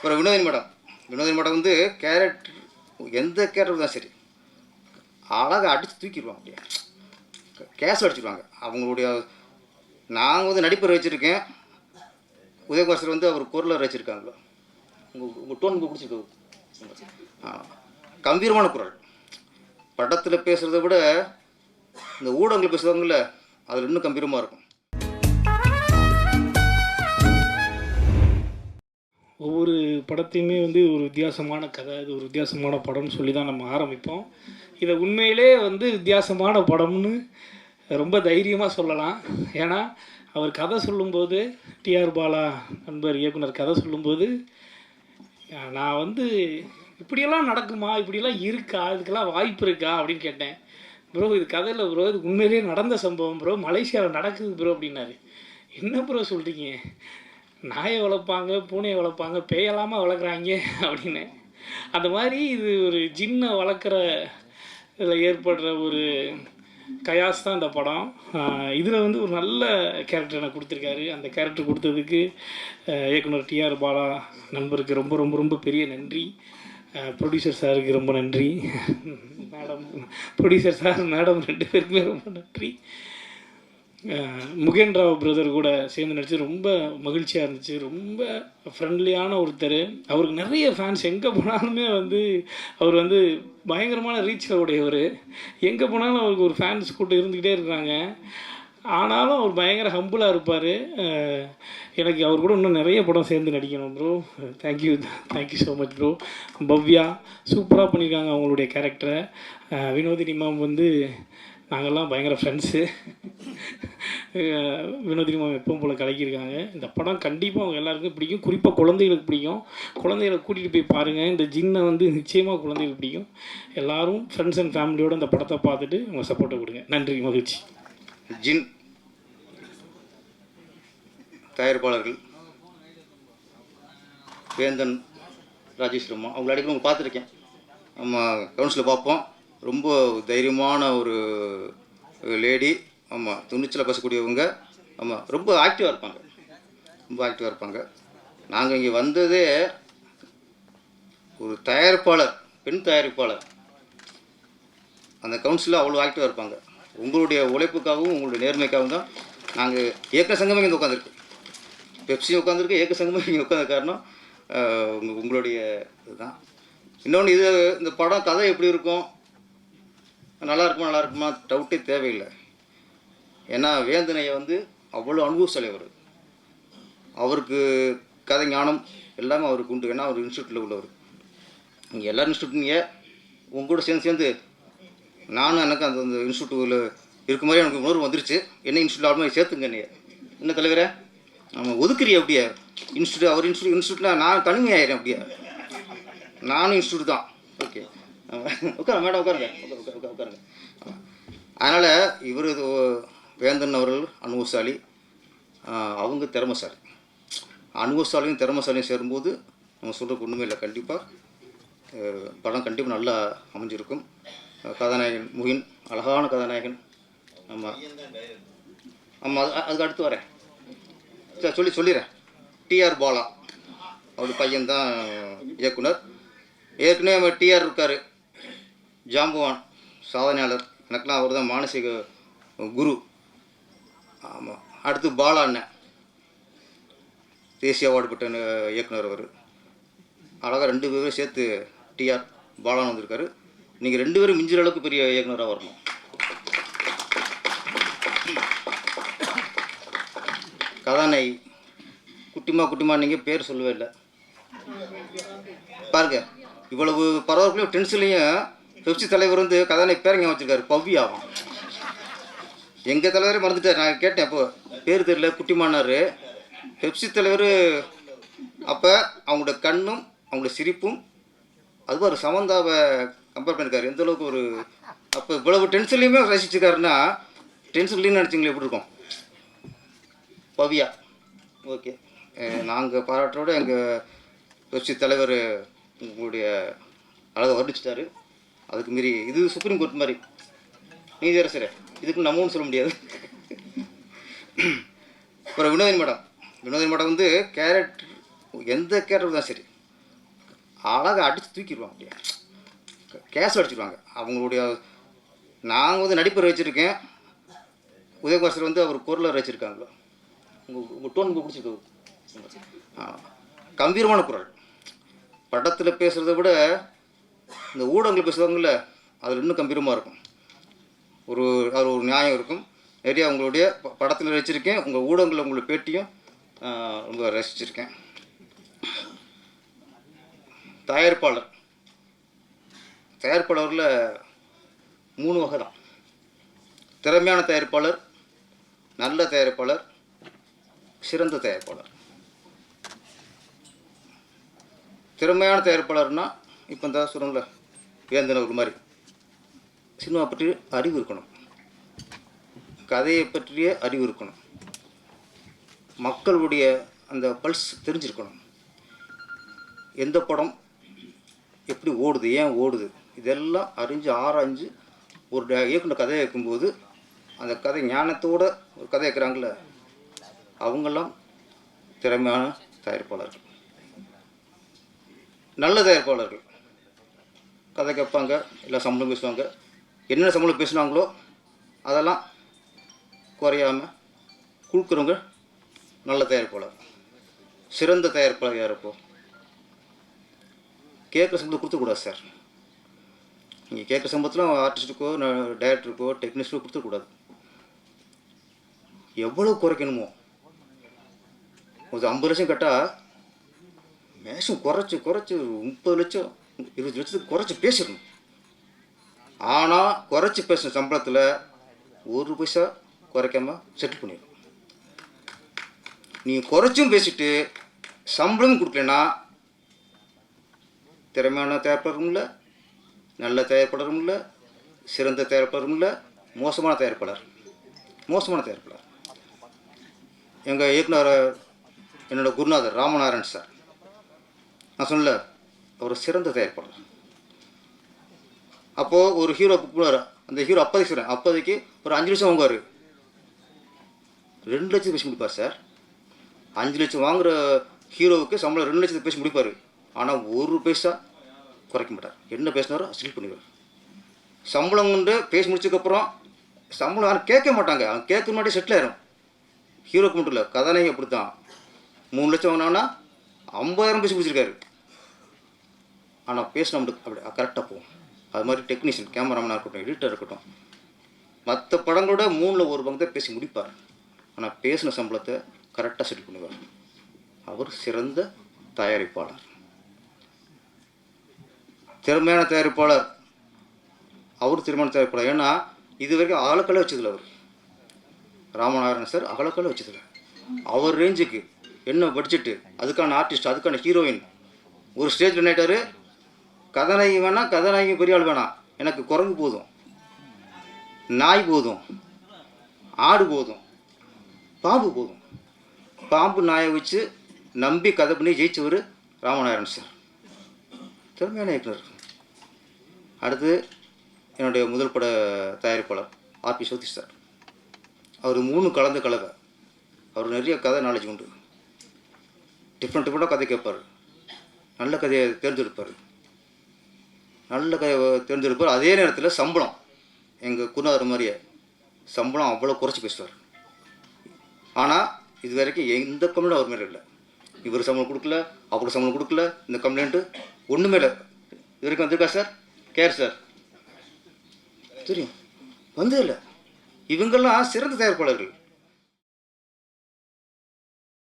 அப்புறம் Vinodhini madam Vinodhini madam வந்து character எந்த கேரக்டர் தான் சரி. அழகாக அடித்து தூக்கிடுவாங்க அப்படியே. கேஸ் அடிச்சிடுவாங்க அவங்களுடைய நாங்கள் வந்து நடிப்பர் வச்சுருக்கேன் உதயகுமார் வந்து அவர் குரலர் வச்சுருக்காங்களோ உங்கள் உங்கள் டோன் பிடிச்சிருக்கு? கம்பீரமான குரல். படத்தில் பேசுகிறத விட இந்த ஊடகங்கள் பேசுவாங்கல்ல அதில் இன்னும் கம்பீரமாக இருக்கும். ஒவ்வொரு படத்தையுமே வந்து ஒரு வித்தியாசமான கதை இது ஒரு வித்தியாசமான படம்னு சொல்லி தான் நம்ம ஆரம்பிப்போம். இதை உண்மையிலே வந்து வித்தியாசமான படம்னு ரொம்ப தைரியமாக சொல்லலாம். ஏன்னா அவர் கதை சொல்லும்போது டிஆர் பாலா நண்பர் இயக்குனர் கதை சொல்லும்போது நான் வந்து இப்படியெல்லாம் நடக்குமா இப்படியெல்லாம் இருக்கா இதுக்கெல்லாம் வாய்ப்பு இருக்கா அப்படின்னு கேட்டேன். ப்ரோ இது கதையில் ப்ரோ இது உண்மையிலேயே நடந்த சம்பவம் ப்ரோ மலேசியாவில் நடக்குது ப்ரோ அப்படின்னாரு. என்ன ப்ரோ சொல்கிறீங்க நாயை வளர்ப்பாங்க பூனையை வளர்ப்பாங்க பேயலாமா வளர்க்குறாங்க அப்படின்னு. அந்த மாதிரி இது ஒரு ஜின்னை வளர்க்குற இதில் ஏற்படுற ஒரு கயாஸ் தான் அந்த படம். இதில் வந்து ஒரு நல்ல கேரக்டர் எனக்கு கொடுத்துருக்காரு. அந்த கேரக்டர் கொடுத்ததுக்கு இயக்குனர் டிஆர் பாலா நண்பருக்கு ரொம்ப ரொம்ப ரொம்ப பெரிய நன்றி. ப்ரொடியூசர் சாருக்கு ரொம்ப நன்றி. மேடம் ப்ரொடியூசர் சார் மேடம் ரெண்டு பேருக்குமே ரொம்ப நன்றி. முகேன் ராவ் பிரதர் கூட சேர்ந்து நடித்து ரொம்ப மகிழ்ச்சியாக இருந்துச்சு. ரொம்ப ஃப்ரெண்ட்லியான ஒருத்தர். அவருக்கு நிறைய ஃபேன்ஸ் எங்கே போனாலுமே வந்து அவர் வந்து பயங்கரமான ரீச்சில் உடையவர். எங்கே போனாலும் அவருக்கு ஒரு ஃபேன்ஸ் கூட்டம் இருந்துக்கிட்டே இருக்கிறாங்க ஆனாலும் அவர் பயங்கர ஹம்புளாக இருப்பார். எனக்கு அவர் கூட இன்னும் நிறைய படம் சேர்ந்து நடிக்கணும் bro thank you thank you so much bro Bhavya சூப்பராக பண்ணியிருக்காங்க அவங்களுடைய கேரக்டரை வினோதினி மேம் வந்து நாங்கள்லாம் பயங்கர ஃப்ரெண்ட்ஸு வினோதினி மேம் எப்பவும் போல் கலக்கியிருக்காங்க. இந்த படம் கண்டிப்பாக அவங்க எல்லாருக்கும் பிடிக்கும். குறிப்பாக குழந்தைகளுக்கு பிடிக்கும். குழந்தைகளை கூட்டிகிட்டு போய் பாருங்கள் இந்த ஜின்னை வந்து நிச்சயமாக குழந்தைகளுக்கு பிடிக்கும். எல்லாரும் ஃப்ரெண்ட்ஸ் அண்ட் ஃபேமிலியோடு இந்த படத்தை பார்த்துட்டு உங்கள் சப்போர்ட்டை கொடுங்க. நன்றி மகிழ்ச்சி. ஜின் தயாரிப்பாளர்கள் வேந்தன் ராஜேஷ் ரம்மா அவங்கள அடிக்கடி உங்க பார்த்துருக்கேன் நம்ம கவுன்சிலில் பார்ப்போம். ரொம்ப தைரியமான ஒரு லேடி. ஆமாம் துணிச்சலாக பேசக்கூடியவங்க. ஆமாம் ரொம்ப ஆக்டிவாக இருப்பாங்க. ரொம்ப ஆக்டிவாக இருப்பாங்க. நாங்கள் இங்கே வந்ததே ஒரு தயாரிப்பாளர் பெண் தயாரிப்பாளர். அந்த கவுன்சிலில் அவ்வளோ ஆக்டிவாக இருப்பாங்க. உங்களுடைய உழைப்புக்காகவும் உங்களுடைய நேர்மைக்காகவும் தான் நாங்கள் இயக்க சங்கமே இங்கே உட்காந்துருக்கு பெப்சியும் உட்காந்துருக்கு இயக்க சங்கமே இங்கே உட்காந்த காரணம் உங்களுடைய இதுதான். இன்னொன்று இது இந்த படம் கதை எப்படி இருக்கும்? நல்லா இருக்குமா நல்லா இருக்குமா டவுட்டே தேவையில்லை. ஏன்னா வேந்தனையை வந்து அவ்வளோ அனுபவசாலி அவர். அவருக்கு கதை ஞானம் எல்லாமே அவருக்கு உண்டு. ஏன்னா அவர் இன்ஸ்டியூட்டில் உள்ளவர். நீங்கள் எல்லாரும் இன்ஸ்டியூட்னீங்க உங்க கூட சேர்ந்து சேர்ந்து நானும் எனக்கு அந்த அந்த இன்ஸ்டியூட்டில் இருக்க மாதிரி எனக்கு உணர்வு வந்துருச்சு. என்ன இன்ஸ்டியூட் ஆளுமே சேர்த்துங்க நீ என்ன தலைவரே? நம்ம ஒதுக்குறிய அப்படியே. இன்ஸ்டியூட் அவர் இன்ஸ்டியூட் இன்ஸ்டியூட்டில் நான் தனிமையாயிரேன் அப்படியே. நானும் இன்ஸ்டியூட் தான். ஓகே உட்காருங்க மேடம் உட்காருங்க. உட்காரு, உட்காருங்க. அதனால் இவர் இது வேந்தன் அவர்கள் அனுபவசாலி அவங்க திறமசாலி. அனுபவசாலியும் திறமசாலியும் சேரும்போது நம்ம சொல்கிறதுக்கு ஒன்றுமே இல்லை கண்டிப்பாக படம் கண்டிப்பாக நல்லா அமைஞ்சிருக்கும். கதாநாயகன் முகின் அழகான கதாநாயகன். ஆமாம் ஆமாம் அது அதுக்கு அடுத்து வரேன். சரி சொல்லி சொல்லிடுறேன். டிஆர் பாலா. அவர் பையன்தான் இயக்குனர். ஏற்கனவே டிஆர் இருக்கார். ஜாம்பவான் சாதனையாளர். எனக்கெல்லாம் அவர் தான் மானசீக குரு. ஆமாம் அடுத்து பாலா அண்ணன். தேசிய அவார்டு பெற்ற இயக்குனர் அவர். அழகாக ரெண்டு பேரும் சேர்த்து டிஆர் பாலான் வந்திருக்காரு. நீங்கள் ரெண்டு பேரும் மிஞ்சுற அளவுக்கு பெரிய இயக்குனராக வரணும். கதாநாய் குட்டிமா குட்டிமா நீங்கள் பேர் சொல்லவே இல்லை. பாருங்க. இவ்வளவு பரவாயில்லையும் டென்ஷன்லையும் பெப்சி தலைவர் வந்து கதாநாயகி பேரங்க வச்சிருக்காரு பவ்யாவும் எங்கள் தலைவரே மறந்துட்டார் நான் கேட்டேன் அப்போ பேர் தெரியல குட்டிமானார். பெப்சி தலைவர் அப்போ அவங்களோட கண்ணும் அவங்களோட சிரிப்பும் அது ஒரு சமந்தாவை கம்பேர் பண்ணியிருக்காரு எந்த அளவுக்கு ஒரு அப்போ இவ்வளவு டென்ஷன்லையுமே ரசிச்சிருக்காருன்னா டென்ஷன் நினச்சிங்களே எப்படி இருக்கும்? பவியா ஓகே நாங்கள் பாராட்டோட எங்கள் கட்சி தலைவர் உங்களுடைய அழகை வர்ணிச்சிட்டாரு அதுக்கு மீறி இது சுப்ரீம் கோர்ட் மாதிரி. நீதியரசரே இதுக்கு நம்ம ஒன்றும் சொல்ல முடியாது. அப்புறம் வினோதினி மேடம். வினோதினி மேடம் வந்து கேரக்டர் எந்த கேரக்டர் தான் சரி அழகாக அடித்து தூக்கிடுவாங்க அப்படியே. கேஸ் அடிச்சிடுவாங்க அவங்களுடைய நாங்கள் வந்து நடிப்பர் வச்சுருக்கேன். உதயகுமார் வந்து அவர் குரலர் வச்சுருக்காங்க. உங்கள் உங்கள் டோன் பிடிச்சிருக்கு? ஆ. கம்பீரமான குரல். படத்தில் பேசுகிறத விட இந்த ஊடகங்கள் பேசுவாங்கல்ல அதில் இன்னும் கம்பீரமாக இருக்கும். ஒரு அது ஒரு நியாயம் இருக்கும். நிறையா உங்களுடைய ப- படத்தில் ரசிச்சிருக்கேன் உங்கள் ஊடகங்களில் உங்களுடைய பேட்டியும் ரொம்ப ரசிச்சிருக்கேன். தயாரிப்பாளர். தயாரிப்பாளரில் மூணு வகை தான் திறமையான தயாரிப்பாளர் நல்ல தயாரிப்பாளர் சிறந்த தயாரிப்பாளர். திறமையான தயாரிப்பாளர்னால் இப்போ இந்த சொல்லுங்கள வேந்தன ஒரு மாதிரி. சினிமா பற்றி அறிவு இருக்கணும். கதையை பற்றிய அறிவு இருக்கணும். மக்களுடைய அந்த பல்ஸ் தெரிஞ்சிருக்கணும். எந்த படம் எப்படி ஓடுது ஏன் ஓடுது இதெல்லாம் அறிஞ்சு ஆராய்ஞ்சு ஒரு இயக்குனர் கதையை வைக்கும்போது அந்த கதை ஞானத்தோட ஒரு கதை வைக்கிறாங்கள அவங்கெல்லாம் திறமையான தயாரிப்பாளர்கள். நல்ல தயாரிப்பாளர்கள். கதை கேட்பாங்க இல்லை சம்பளம் பேசுவாங்க. என்ன சம்பளம் பேசுனாங்களோ அதெல்லாம் குறையாமல் கொடுக்குறவங்க நல்ல தயாரிப்பாளர். சிறந்த தயாரிப்பாளர் யார் கேட்குற சம்பளம் கொடுத்துக்கூடாது சார். நீங்கள் கேட்குற சம்பளத்தில் ஆர்டிஸ்ட்டுக்கோ டைரக்டருக்கோ டெக்னீஷியனுக்கோ கொடுத்துக்கூடாது எவ்வளோ குறைக்கணுமோ? ஒரு ஐம்பது லட்சம் கேட்டால் மேஷம் குறைச்சி குறைச்சி முப்பது லட்சம் இருபது லட்சத்துக்கு குறைச்சி பேசிடணும். ஆனால் குறைச்சி பேசின சம்பளத்தில் ஒரு பைசா குறைக்காம செட்டில் பண்ணிடணும் நீங்கள் குறைச்சும் பேசிட்டு சம்பளமும் கொடுக்கலனா திறமையான தயாரிப்பாளரும் இல்லை நல்ல தயாரிப்பாளரும் இல்லை சிறந்த தயாரிப்பாளரும் இல்லை மோசமான தயாரிப்பாளர். மோசமான தயாரிப்பாளர். எங்கள் இயக்குனர் என்னோடய குருநாதர் ராமநாராயண் சார். நான் சொல்லலை ஒரு சிறந்த தயாரிப்பாளர் அப்போது ஒரு ஹீரோ புக் பண்ணுவார் அந்த ஹீரோ அப்போதைக்கு சொல்கிறேன் அப்போதைக்கு ஒரு அஞ்சு லட்சம் வாங்குவார். ரெண்டு லட்சத்துக்கு பேசி முடிப்பார் சார். அஞ்சு லட்சம் வாங்குகிற ஹீரோவுக்கு சம்பளம் ரெண்டு லட்சத்துக்கு பேசி முடிப்பார். ஆனால் ஒரு பைசா குறைக்க மாட்டார். என்ன பேசினாரோ ஸ்டில் பண்ணிடுவார் சம்பளம் கொண்டு பேசி முடிச்சதுக்கப்புறம் சம்பளம் யாரும் கேட்க மாட்டாங்க. அவன் கேட்க முன்னாடி செட்டில் ஆயிரும். ஹீரோக்கு மட்டும் இல்லை கதாநாயகி அப்படி தான் மூணு லட்சம் வாங்கினாங்கன்னா ஐம்பதாயிரம் பேசி பிடிச்சிருக்காரு ஆனால் பேசினா மட்டும் அப்படி கரெக்டாக போகும். அது மாதிரி டெக்னீஷியன் கேமராமேனாக இருக்கட்டும் எடிட்டர் இருக்கட்டும் மற்ற படங்களோட மூணில் ஒரு பங்கு தான் பேசி முடிப்பார். ஆனால் பேசின சம்பளத்தை கரெக்டாக செட்டில் பண்ணுவார். அவர் சிறந்த தயாரிப்பாளர். திறமையான தயாரிப்பாளர். அவர் திருமண தயாரிப்பாளர். ஏன்னா இது வரைக்கும் அகலக்கலை வச்சதில்ல அவர். ராமநாராயணன் சார் அகலக்கலை வச்சதில்ல. அவர் ரேஞ்சுக்கு என்ன பட்ஜெட்டு அதுக்கான ஆர்டிஸ்ட் அதுக்கான ஹீரோயின் ஒரு ஸ்டேஜில் நினைட்டாரு கதாநாயகி வேணாம் கதாநாயகி பெரிய ஆள் வேணாம் எனக்கு குரங்கு போதும். நாய் போதும். ஆடு போதும். பாம்பு போதும். பாம்பு நாயை வச்சு நம்பி கதை பண்ணி ஜெயிச்சவர் ராமநாராயணன் சார். திறமையான இயக்குனர். அடுத்து என்னுடைய முதல் பட தயாரிப்பாளர் ஆர்பி சௌதிஷ் சார். அவர் மூணு கலந்த கலவை. அவர் நிறைய கதை நாலேஜ் உண்டு. டிஃப்ரெண்ட் டிஃப்ரெண்ட்டாக கதை கேட்பார். நல்ல கதையை தேர்ந்தெடுப்பார். நல்ல க தெரிஞ்சிருப்பார். அதே நேரத்தில் சம்பளம். எங்கள் குருநாதர் மாதிரியே. சம்பளம் அவ்வளோ குறைச்சி பேசுவார். ஆனால் இது வரைக்கும் எந்த கம்ப்ளைண்ட் அவர் மேலே இல்லை. இவர் சம்பளம் கொடுக்கல அவருக்கு சம்பளம் கொடுக்கல இந்த கம்ப்ளைண்ட்டு ஒன்றுமே இல்லை. இது வரைக்கும் வந்திருக்கா சார் கேர் சார் தெரியும். வந்ததில்லை இவங்கெல்லாம் சிறந்த தயாரிப்பாளர்கள்.